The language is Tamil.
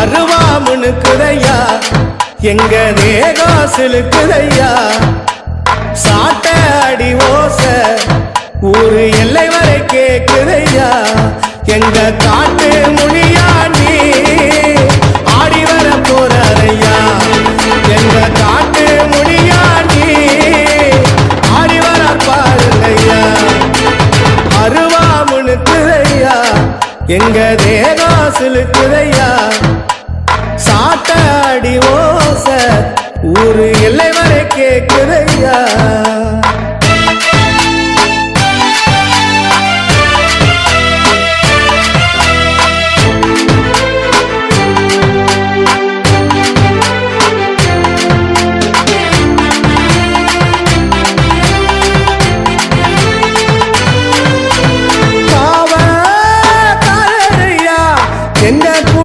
அருவா முனுக்குதையா எங்க தேகம் சிலுக்குதையா? சாட்ட அடி ஓச ஊரு எல்லை வரை கேக்குதையா? எங்க காட்டு மொழியா நீ? ஆடி வர போறையா எங்க காட்டு மொழியா நீ? ஆடி வர பாருங்கய்யா. அருவா முனுக்குதையா எங்க தேகம் சிலுக்குதையா? சாட்ட ஓச. ஒரு